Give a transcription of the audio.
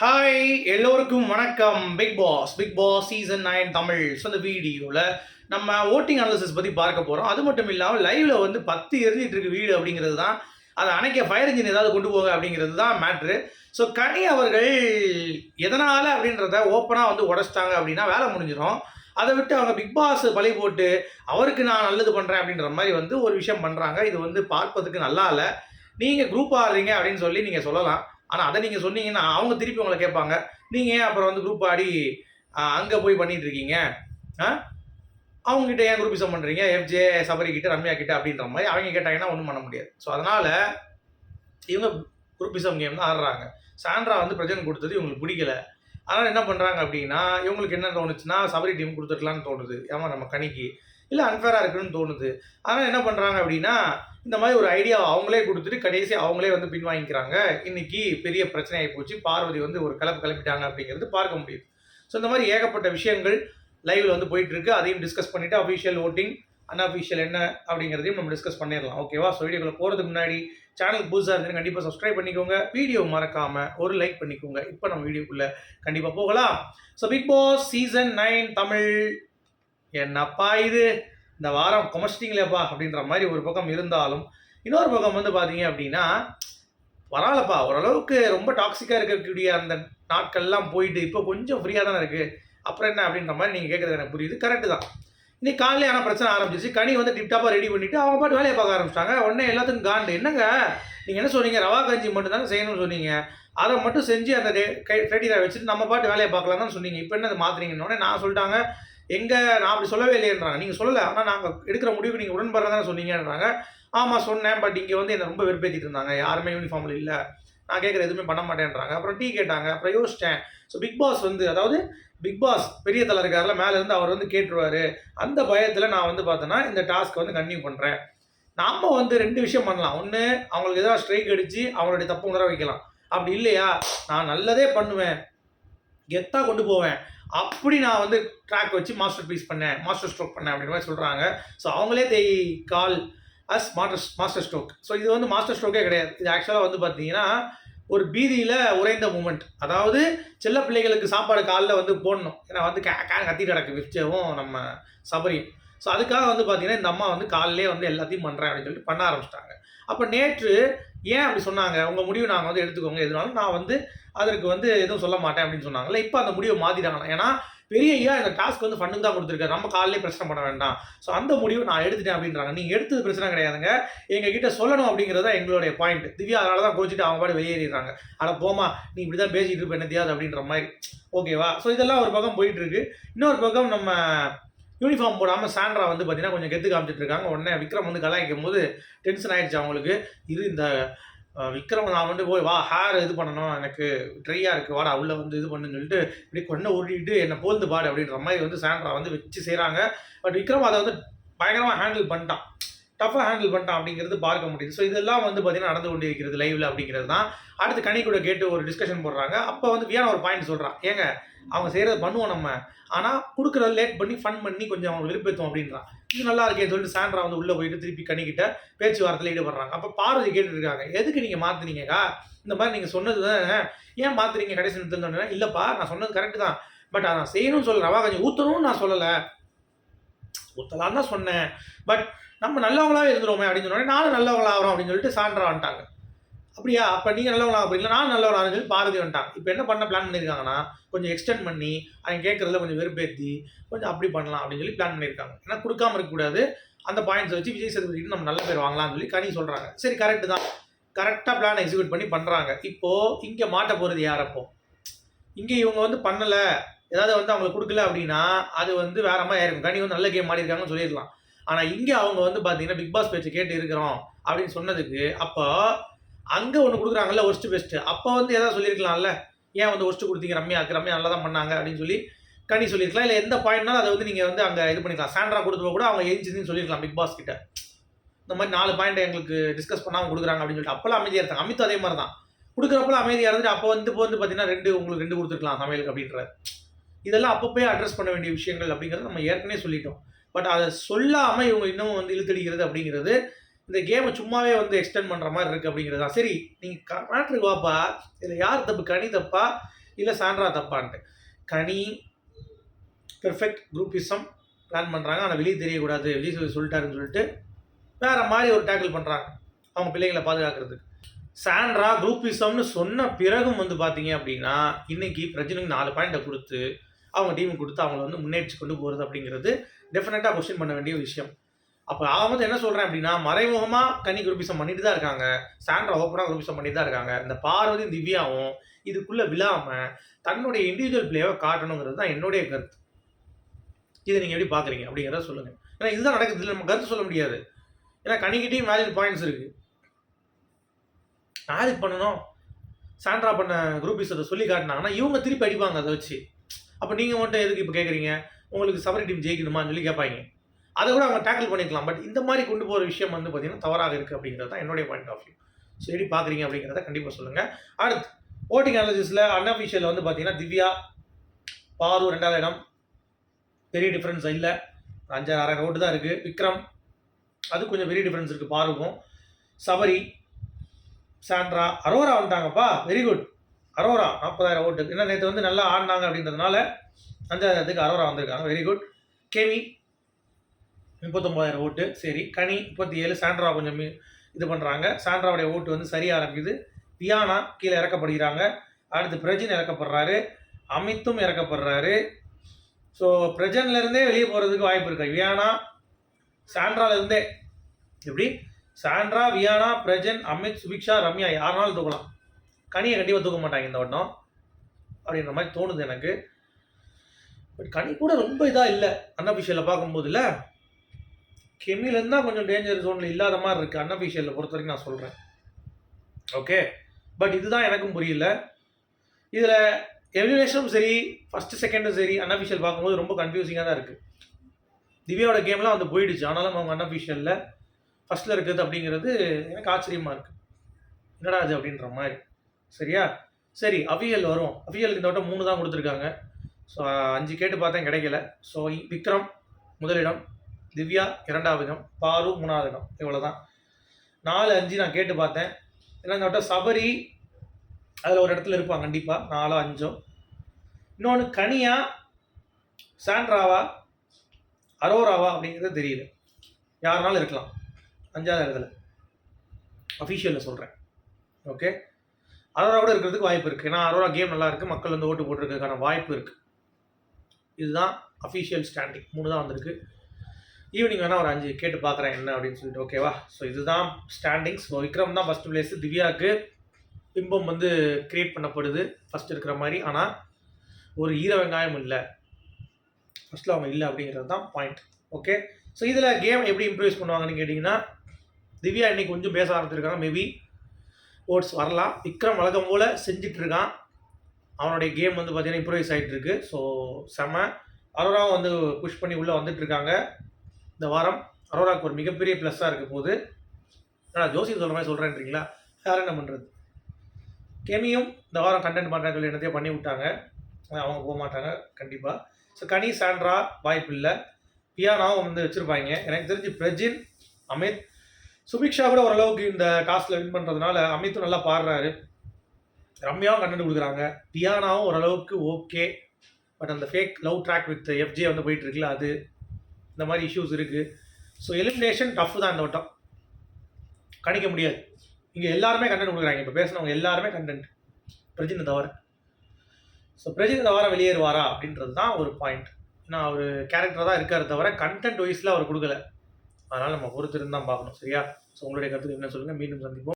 Hi எல்லோருக்கும் வணக்கம். Bigg Boss Bigg Boss season nine Tamil. So அந்த வீடியோவில் நம்ம ஓட்டிங் அனாலிசிஸ் பற்றி பார்க்க போகிறோம் அது மட்டும் இல்லாமல் லைவில் வந்து பத்து எரிஞ்சிட்டு இருக்கு வீடு அப்படிங்கிறது தான். அதை அணைக்க ஃபயர் இன்ஜின் ஏதாவது கொண்டு போக அப்படிங்கிறது தான் மேட்ரு ஸோ கனி அவர்கள் எதனால் அப்படின்றத ஓப்பனாக வந்து உடச்சிட்டாங்க அப்படின்னா வேலை முடிஞ்சிடும் அதை விட்டு அவங்க பிக் பாஸ் பழி போட்டு அவருக்கு நான் நல்லது பண்ணுறேன் அப்படின்ற மாதிரி வந்து ஒரு விஷயம் பண்ணுறாங்க இது வந்து பார்ப்பதுக்கு நல்லா இல்லை. நீங்கள் குரூப் ஆடுறீங்க அப்படின்னு சொல்லி நீங்கள் சொல்லலாம். ஆனால் அதை நீங்கள் சொன்னீங்கன்னா அவங்க திருப்பி உங்களை கேட்பாங்க. நீங்கள் ஏன் அப்புறம் வந்து குரூப் ஆடி அங்கே போய் பண்ணிட்டு இருக்கீங்க? ஆ? அவங்ககிட்ட ஏன் குரூப்பிசம் பண்ணுறீங்க எஃப்ஜே சபரி கிட்ட ரம்யா கிட்ட அப்படின்ற மாதிரி அவங்க கேட்டாங்கன்னா ஒன்றும் பண்ண முடியாது. ஸோ அதனால் இவங்க குரூப்பிசம் கேம் தான் ஆடுறாங்க. சாண்ட்ரா வந்து பிரஜன் கொடுத்தது இவங்களுக்கு பிடிக்கல. அதனால் என்ன பண்ணுறாங்க அப்படின்னா இவங்களுக்கு என்ன தோணுச்சுன்னா சபரி டீம் கொடுத்துக்கலான்னு தோணுது. ஏமா நம்ம கணிக்கு. இல்லை அன்ஃபேராக இருக்குன்னு தோணுது. அதனால் என்ன பண்ணுறாங்க அப்படின்னா இந்த மாதிரி ஒரு ஐடியா அவங்களே கொடுத்துட்டு கடைசி அவங்களே வந்து பின் வாங்கிக்கிறாங்க. இன்னைக்கு பெரிய பிரச்சனையாகி போச்சு. பார்வதி வந்து ஒரு கலப்பு கிளப்பிட்டாங்க அப்படிங்கிறது பார்க்க முடியுது. ஸோ இந்த மாதிரி ஏகப்பட்ட விஷயங்கள் லைவில் வந்து போயிட்டுருக்கு. அதையும் டிஸ்கஸ் பண்ணிவிட்டு அஃபிஷியல் ஓட்டிங் அன்அஃபிஷியல் என்ன அப்படிங்கிறதையும் நம்ம டிஸ்கஸ் பண்ணிடலாம். ஓகேவா ஸோ வீடியோக்குள்ள போகிறதுக்கு முன்னாடி சேனல் புதுசாக இருந்து கண்டிப்பாக சப்ஸ்கிரைப் பண்ணிக்கோங்க. வீடியோ மறக்காமல் ஒரு லைக் பண்ணிக்கோங்க. இப்போ நம்ம வீடியோக்குள்ளே கண்டிப்பாக போகலாம். So Bigg Boss season nine Tamil என்னப்பா இது? இந்த வாரம் கொமஸ்டிங்களேப்பா அப்படின்ற மாதிரி ஒரு பக்கம் இருந்தாலும் இன்னொரு பக்கம் வந்து பார்த்தீங்க அப்படின்னா பரவாயில்லப்பா ஓரளவுக்கு ரொம்ப டாக்ஸிக்காக இருக்கக்கூடிய அந்த நாட்கள்லாம் போயிட்டு இப்போ கொஞ்சம் ஃப்ரீயாக தானே இருக்குது அப்புறம் என்ன அப்படின்ற மாதிரி நீங்கள் கேட்குறது எனக்கு புரியுது. கரெக்டு தான். இன்னைக்கு காலையில ஆனால் பிரச்சனை ஆரம்பிச்சிச்சு கனி வந்து டிப்டாப்பாக ரெடி பண்ணிவிட்டு அவங்க பாட்டு வேலையை பார்க்க ஆரம்பிச்சிட்டாங்க. உடனே எல்லாத்துக்கும் காண்டு என்னங்க? நீங்கள் என்ன சொன்னீங்க? ரவா கஞ்சி மட்டும் தானே செய்யணும்னு சொன்னீங்க. அதை மட்டும் செஞ்சு அந்த டே கை ரெடியாக வச்சுட்டு நம்ம பாட்டு வேலையை பார்க்கலாம் தான் சொன்னீங்க. இப்போ என்ன அதை மாற்றுறீங்கன்னு நான் சொல்லிட்டாங்க. எங்கே நான் அப்படி சொல்லவே இல்லையன்றாங்க. நீங்கள் சொல்லலை. ஆனால் நாங்கள் எடுக்கிற முடிவுக்கு நீங்கள் உடன்படுறதான சொன்னீங்கன்றாங்க. ஆமாம் சொன்னேன். பட் இங்கே வந்து என்னை ரொம்ப வெறுப்பேற்றிட்டு இருந்தாங்க. யாருமே யூனிஃபார்மில் இல்லை. நான் கேட்குற எதுவுமே பண்ண மாட்டேன்றாங்க. அப்புறம் டீ கேட்டாங்க. அப்புறம் யோசித்தேன் ஸோ பிக் பாஸ் வந்து அதாவது பிக் பாஸ் பெரிய தலை இருக்கார்ல மேலே இருந்து அவர் வந்து கேட்டுருவார். அந்த பயத்தில் நான் வந்து பார்த்தோன்னா இந்த டாஸ்க்கை வந்து கன்டினியூ பண்ணுறேன் நாம் வந்து ரெண்டு விஷயம் பண்ணலாம். ஒன்று அவங்களுக்கு ஏதாவது ஸ்ட்ரைக் அடித்து அவங்களுடைய தப்பு உணர வைக்கலாம். அப்படி இல்லையா? நான் நல்லதே பண்ணுவேன். கெத்தாக கொண்டு போவேன். அப்படி நான் வந்து ட்ராக் வச்சு மாஸ்டர் பீஸ் பண்ணேன் மாஸ்டர் ஸ்ட்ரோக் பண்ணேன் அப்படின்ற மாதிரி சொல்கிறாங்க ஸோ அவங்களே they call us master master stroke so இது வந்து மாஸ்டர் ஸ்ட்ரோக்கே கிடையாது. இது ஆக்சுவலாக வந்து பார்த்தீங்கன்னா ஒரு பீதியில் உறைந்த மூமெண்ட் அதாவது செல்ல பிள்ளைகளுக்கு சாப்பாடு காலில் வந்து போடணும். ஏன்னா வந்து கே கத்தி கிடக்கு விச்சவும் நம்ம சபரியும் ஸோ அதுக்காக வந்து பார்த்தீங்கன்னா இந்த அம்மா வந்து காலையிலே வந்து எல்லாத்தையும் பண்ணுறேன் அப்படின்னு சொல்லிட்டு பண்ண ஆரம்பிச்சிட்டாங்க. அப்போ நேற்று ஏன் அப்படி சொன்னாங்க? உங்கள் முடிவு நாங்கள் வந்து எடுத்துக்கோங்க. எதுனாலும் நான் வந்து அதற்கு வந்து எதுவும் சொல்ல மாட்டேன் அப்படின்னு சொன்னாங்கல்ல இப்போ அந்த முடிவை மாற்றிட்டாங்களா ஏன்னா பெரிய ஐயா இந்த டாஸ்க் வந்து ஃபண்டுக்கு தான் கொடுத்துருக்காரு. நம்ம காலையிலே பிரச்சனை பண்ண வேண்டாம். ஸோ அந்த முடிவு நான் எடுத்துட்டேன் அப்படின்றாங்க. நீங்கள் எடுத்தது பிரச்சனை கிடையாதுங்க. எங்கள் கிட்ட சொல்லணும் அப்படிங்கிறது தான் எங்களுடைய பாயிண்ட் திவ்யா அதனால தான் கோச்சிட்டு அவங்க பாட்டு வெளியேறிடுறாங்க. ஆனால் போமா நீ இப்படி தான் பேசிகிட்டு இருப்ப என்ன தெரியாது அப்படின்ற மாதிரி. ஓகேவா ஸோ இதெல்லாம் ஒரு பக்கம் போயிட்டுருக்கு. இன்னொரு பக்கம் நம்ம யூனிஃபார்ம் போடாமல் சாண்ட்ரா வந்து பார்த்தீங்கன்னா கொஞ்சம் கெத்து காமிச்சிட்டு இருக்காங்க. உடனே விக்ரம் வந்து கலாய்க்கும் போது டென்ஷன் ஆயிடுச்சு அவங்களுக்கு. இது இந்த விக்ரம் நான் வந்து போய் வா ஹேர் இது பண்ணணும். எனக்கு ட்ரையாக இருக்குது வாடா உள்ளே வந்து இது பண்ணுன்னு சொல்லிட்டு இப்படி கொண்டு ஓடிட்டு என்னை போந்து பாடு அப்படின்ற மாதிரி வந்து சாண்ட்ரா வந்து வச்சு செய்கிறாங்க பட் விக்ரம் அதை வந்து பயங்கரமாக ஹேண்டில் பண்ணிட்டான். டஃபாக ஹேண்டில் பண்ணிட்டான் அப்படிங்கிறது பார்க்க முடியுது. ஸோ இதெல்லாம் வந்து பார்த்தீங்கன்னா நடந்து கொண்டு இருக்கிறது லைவில் அப்படிங்கிறது தான். அடுத்து கனி கூட கேட்டு ஒரு டிஸ்கஷன் போடுறாங்க. அப்போ வந்து வியான ஒரு பாயிண்ட் சொல்கிறான் ஏங்க அவங்க செய்கிறத பண்ணுவோம் நம்ம. ஆனால் கொடுக்குறத லேட் பண்ணி ஃபன் பண்ணி கொஞ்சம் அவங்க விருப்பத்துவோம் அப்படின்றான் இது நல்லா இருக்கே சொல்லிட்டு சாண்ட்ரா வந்து உள்ளே போயிட்டு திருப்பி கணிக்கிட்ட பேச்சுவார்த்தையில் ஈடுபடுறாங்க. அப்போ பார்வதி கேட்டுருக்காங்க எதுக்கு நீங்கள் மாற்றுனீங்கக்கா இந்த மாதிரி நீங்கள் சொன்னது தானே? ஏன் மாற்றுறீங்க கடைசி நிறுத்தம் இல்லைப்பா நான் சொன்னது கரெக்டு தான். பட் நான் செய்யணும்னு சொல்கிறேன் வா கொஞ்சம் ஊற்றணும்னு நான் சொல்லலை. ஊற்றலாம் தான் சொன்னேன். பட் நம்ம நல்லவங்களாவே இருந்துருவோமே அப்படின்னு சொன்னோடனே நானும் நல்லவங்களாக ஆகிறோம் அப்படின்னு சொல்லிட்டு சாண்ட்ரா வந்துட்டாங்க. அப்படியா? அப்போ நீங்கள் நல்லவங்களா அப்படிங்களா நான் நல்லவனான்னு சொல்லி பாரதி வந்துட்டாங்க. இப்போ என்ன பண்ண பிளான் பண்ணியிருக்காங்கன்னா கொஞ்சம் எக்ஸ்டெண்ட் பண்ணி அவங்க கேட்குறதுல கொஞ்சம் வெறுப்பேற்றி கொஞ்சம் அப்படி பண்ணலாம் அப்படின்னு சொல்லி பிளான் பண்ணியிருக்காங்க ஏன்னா கொடுக்காம இருக்கக்கூடாது அந்த பாயிண்ட்ஸ் வச்சு விஜய் சேதுபதிக்கு நம்ம நல்ல பேர் வாங்கலாம்னு சொல்லி கனி சொல்கிறாங்க சரி கரெக்டு தான். கரெக்டாக பிளான் எக்ஸிக்யூட் பண்ணி பண்ணுறாங்க இப்போது இங்கே மாட்ட போகிறது யாரப்போ இங்கே இவங்க வந்து பண்ணலை. ஏதாவது வந்து அவங்களுக்கு கொடுக்கல அப்படின்னா அது வந்து வேற மாதிரி ஆயிருக்கும் கனி வந்து நல்ல கேம் ஆடிருக்காங்கன்னு சொல்லிடலாம். ஆனால் இங்கே அவங்க வந்து பார்த்தீங்கன்னா பிக் பாஸ் பேச்சு கேட்டு இருக்கிறோம் அப்படின்னு சொன்னதுக்கு அப்போ அங்கே ஒன்று கொடுக்குறாங்கல்ல ஒஸ்ட்டு பெஸ்ட்டு அப்போ வந்து எதாவது சொல்லியிருக்கலாம்ல? ஏன் வந்து ஒஸ்ட்டு கொடுத்தீங்க? ரம்யாக்கு ரம்யா நல்லா தான் பண்ணாங்க அப்படின்னு சொல்லி கனி சொல்லியிருக்கலாம். இல்லை எந்த பாயிண்ட்னாலும் அதை வந்து நீங்கள் வந்து அங்கே இது பண்ணிக்கலாம். சாண்ட்ரா கொடுத்தப்போ கூட அவங்க ஏஞ்சின்னு சொல்லியிருக்கலாம் பிக் பாஸ் கிட்ட. இந்த மாதிரி நாலு பாயிண்ட் எங்களுக்கு டிஸ்கஸ் பண்ணாமல் கொடுக்குறாங்க அப்படின்னு சொல்லிட்டு அப்போலாம் அமைதியாக இருந்தாங்க. அமித் அதே மாதிரி தான் கொடுக்குறப்பெல்லாம் அமைதியாக இருந்துட்டு அப்போ வந்து இப்போ வந்து பார்த்தீங்கன்னா ரெண்டு உங்களுக்கு ரெண்டு கொடுத்துருக்கலாம் சமையலுக்கு அப்படின்ற இதெல்லாம் அப்பப்போயே அட்ரஸ் பண்ண வேண்டிய விஷயங்கள் அப்படிங்கிறத நம்ம ஏற்கனவே சொல்லிட்டோம். பட் அதை சொல்லாமல் இவங்க இன்னும் வந்து இழுத்தடிக்கிறது அப்படிங்கிறது இந்த கேமை சும்மாவே வந்து எக்ஸ்டெண்ட் பண்ணுற மாதிரி இருக்குது அப்படிங்கிறது தான் சரி நீங்கள் மேட்ருக்கு வாப்பா. இதில் யார் தப்பு? கனி தப்பா? இல்லை சாண்ட்ரா தப்பான்ட்டு. கனி பெர்ஃபெக்ட் குரூப்பிசம் பிளான் பண்ணுறாங்க ஆனால் வெளியே தெரியக்கூடாது வெளியே சொல்லி சொல்லிட்டாருன்னு சொல்லிட்டு வேறு மாதிரி ஒரு டேக்கிள் பண்ணுறாங்க அவங்க பிள்ளைங்களை பாதுகாக்கிறதுக்கு. சாண்ட்ரா குரூப்பிசம்னு சொன்ன பிறகும் வந்து பார்த்தீங்க அப்படின்னா இன்னைக்கு பிரஜனுக்கு நாலு பாயிண்ட்டை கொடுத்து அவங்க டீமுக்கு கொடுத்து அவங்கள வந்து முன்னேற்றி கொண்டு போகிறது அப்படிங்கிறது டெஃபினட்டாக கொஸ்டின் பண்ண வேண்டிய விஷயம். அப்போ அவன் வந்து என்ன சொல்கிறேன் அப்படின்னா மறைமுகமாக கனி குருபிசம் பண்ணிட்டு தான் இருக்காங்க. சாண்ட்ரா ஓப்பனாக குருபிசம் பண்ணிட்டு தான் இருக்காங்க. இந்த பார்வதி திவ்யாவும் இதுக்குள்ளே விழாமல் தன்னுடைய இண்டிவிஜுவல் பிளேவை காட்டணுங்கிறது தான் என்னுடைய கருத்து. இதை நீங்கள் எப்படி பார்க்குறீங்க அப்படிங்கிறத சொல்லுங்கள் ஏன்னா இதுதான் நடக்குது. இல்லை நம்ம கருத்து சொல்ல முடியாது. ஏன்னா கணிக்கிட்டையும் வேலிட் பாயிண்ட்ஸ் இருக்குது வேலிட் பண்ணணும். சாண்ட்ரா பண்ண குரூப்பிஸ் அதை சொல்லி காட்டினாங்கன்னா இவங்க திருப்பி அடிப்பாங்க அதை வச்சு. அப்போ நீங்கள் மட்டும் எதுக்கு இப்போ கேட்குறீங்க உங்களுக்கு சபரி டீம் ஜெயிக்கணுமான்னு சொல்லி கேட்பாங்க அதை கூட அவங்க டேக்கிள் பண்ணிக்கலாம். பட் இந்த மாதிரி கொண்டு போகிற விஷயம் வந்து பார்த்தீங்கன்னா தவறாக இருக்குது அப்படிங்கிறது தான் என்னுடைய பாயிண்ட் ஆஃப் வியூ ஸோ எப்படி பார்க்குறீங்க அப்படிங்கிறத கண்டிப்பாக சொல்லுங்கள் அடுத்து ஓட்டிங் அனாலிசிஸில் அன்அஃபிஷியல் வந்து பார்த்தீங்கன்னா திவ்யா பாரு ரெண்டாவது இடம். பெரிய டிஃப்ரென்ஸ் இல்லை. அஞ்சாறு அரை ஓட்டு தான் இருக்குது விக்ரம் அது கொஞ்சம் பெரிய டிஃப்ரென்ஸ் இருக்குது பாருக்கும் சபரி சாண்ட்ரா அரோரா வந்துட்டாங்கப்பா. வெரி குட் அரோரா நாற்பதாயிரம் ஓட்டு. ஏன்னா நேற்று வந்து நல்லா ஆடினாங்க அப்படின்றதுனால அஞ்சாயிரத்துக்கு அரோரா வந்திருக்காங்க. வெரி குட் கேமி முப்பத்தொம்பதாயிரம் ஓட்டு. சரி கனி முப்பத்தி ஏழு சாண்ட்ரா கொஞ்சம் இது பண்ணுறாங்க சாண்ட்ராவுடைய ஓட்டு வந்து சரியாக ஆரம்பிக்குது. தியானா கீழே இறக்கப்படுகிறாங்க. அடுத்து பிரஜன் இறக்கப்படுறாரு. அமித்தும் இறக்கப்படுறாரு. ஸோ பிரஜன்லேருந்தே வெளியே போகிறதுக்கு வாய்ப்பு இருக்கு. வியானா சாண்ட்ராலேருந்தே எப்படி? சாண்ட்ரா வியானா பிரஜன் அமித் சுபிக்ஷா ரம்யா யாருனாலும் தூக்கலாம். கனியை கண்டிப்பாக தூக்க மாட்டாங்க இந்த வட்டம் அப்படின்ற மாதிரி தோணுது எனக்கு. பட் கனி கூட ரொம்ப இதாக இல்லை. அன்அஃபிஷியலில் பார்க்கும்போது இல்லை கெமிலேருந்து தான் கொஞ்சம் டேஞ்சர் ஜோனில் இல்லாத மாதிரி இருக்குது அன்அஃபிஷியலில் பொறுத்த வரைக்கும் நான் சொல்கிறேன் ஓகே பட் இதுதான் எனக்கும் புரியல. இதில் எலிமினேஷனும் சரி ஃபஸ்ட்டு செகண்டும் சரி அன்அஃபிஷியல் பார்க்கும்போது ரொம்ப கன்ஃபியூசிங்காக தான் இருக்குது திவ்யாவோட கேம்லாம் வந்து போயிடுச்சு. ஆனாலும் அவங்க அன்அஃபிஷியலில் ஃபஸ்ட்டில் இருக்குது அப்படிங்கிறது எனக்கு ஆச்சரியமாக இருக்குது என்னடா அது அப்படின்ற மாதிரி. சரியா? சரி அவியல் வரும். அவியல் இந்த வட்டம் மூணு தான் கொடுத்துருக்காங்க. ஸோ அஞ்சு கேட்டு பார்த்தேன் கிடைக்கல. ஸோ விக்ரம் முதலிடம். திவ்யா இரண்டாவது இடம். பாரு மூணாவது இடம். இவ்வளோ தான் நாலு அஞ்சு நான் கேட்டு பார்த்தேன். ஏன்னா இந்த வட்டம் சபரி அதில் ஒரு இடத்துல இருப்பான் கண்டிப்பாக நாலோ அஞ்சோ. இன்னொன்று கனியா சாண்ட்ராவா அரோராவா அப்படிங்கிறது தெரியல யாருனாலும் இருக்கலாம். அஞ்சாவது இடத்துல. அஃபிஷியலில் சொல்கிறேன் ஓகே அரோரா கூட இருக்கிறதுக்கு வாய்ப்பு இருக்குது ஏன்னா அரோரா கேம் நல்லா இருக்குது மக்கள் வந்து ஓட்டு போட்டிருக்கிறதுக்கான வாய்ப்பு இருக்குது இதுதான் அஃபிஷியல் ஸ்டாண்டிங் மூணு தான் வந்திருக்கு. ஈவினிங் வேணால் ஒரு அஞ்சு கேட்டு பார்க்குறேன் என்ன அப்படின்னு சொல்லிட்டு. ஓகேவா ஸோ இதுதான் ஸ்டாண்டிங்ஸ் ஸோ விக்ரம் தான் ஃபஸ்ட் பிளேஸ் திவ்யாவுக்கு பிம்பம் வந்து கிரியேட் பண்ணப்படுது. ஃபஸ்ட் இருக்கிற மாதிரி. ஆனால் ஒரு ஈர வெங்காயம் இல்லை. ஃபஸ்ட்டில் அவங்க இல்லை அப்படிங்கிறது தான் பாயிண்ட் ஓகே ஸோ இதில் கேம் எப்படி இம்ப்ரூவைஸ் பண்ணுவாங்கன்னு கேட்டிங்கன்னா திவ்யா இன்னைக்கு கொஞ்சம் பேச ஆரம்பிச்சிருக்காங்க மேபி ஓட்ஸ் வரலாம். விக்ரம் வழக்கம் போல் செஞ்சுட்டு இருக்கான் அவனுடைய கேம் வந்து பார்த்தீங்கன்னா இம்ப்ரூவைஸ் ஆகிட்டு இருக்கு ஸோ செம. அரோராவும் வந்து புஷ் பண்ணி உள்ளே வந்துட்டுருக்காங்க இந்த வாரம் அரோராவுக்கு ஒரு மிகப்பெரிய ப்ளஸ்ஸாக இருக்க போது ஆனால் ஜோசி சொல்கிற மாதிரி சொல்கிறேன்றீங்களா வேறு என்ன பண்ணுறது கெமியும் இந்த வாரம் கண்டென்ட் பண்ணுறேன்னு சொல்லி என்னத்தையும் பண்ணி விட்டாங்க. அவங்க போக மாட்டாங்க. கண்டிப்பாக ஸோ கனி சாண்ட்ரா வாய்ப்பு இல்லை பியானாவும் வந்து வச்சுருப்பாங்க. எனக்கு தெரிஞ்சு பிரஜின் அமித் சுபிக்ஷா கூட ஓரளவுக்கு இந்த டாஸ்கில் வின் பண்ணுறதுனால அமித்தும் நல்லா பாடுறாரு. ரம்யாவும் கண்டென்ட் கொடுக்குறாங்க. தியானாவும் ஓரளவுக்கு ஓகே பட் அந்த fake love track with FJ வந்து போயிட்டு இருக்குல்ல அது இந்த மாதிரி இஷ்யூஸ் இருக்குது ஸோ எலிமினேஷன் டஃப் தான் இந்த வட்டம். கணிக்க முடியாது. இங்கே எல்லாருமே கண்டென்ட் கொடுக்குறாங்க. இப்போ பேசினவங்க எல்லாருமே கண்டென்ட் பிரஜினை தவிர. ஸோ பிரஜினை தவிர வெளியேறுவாரா அப்படின்றது தான் ஒரு பாயிண்ட் ஏன்னா அவர் கேரக்டர் தான் இருக்கார் தவிர கண்டென்ட் வைஸில் அவர் கொடுக்கல. அதனால் நம்ம ஒருத்தர் தான் பார்க்கணும். சரியா? ஸோ உங்களுடைய கருத்துக்கு என்ன சொல்லுங்கள் மீண்டும் சந்திப்போம்.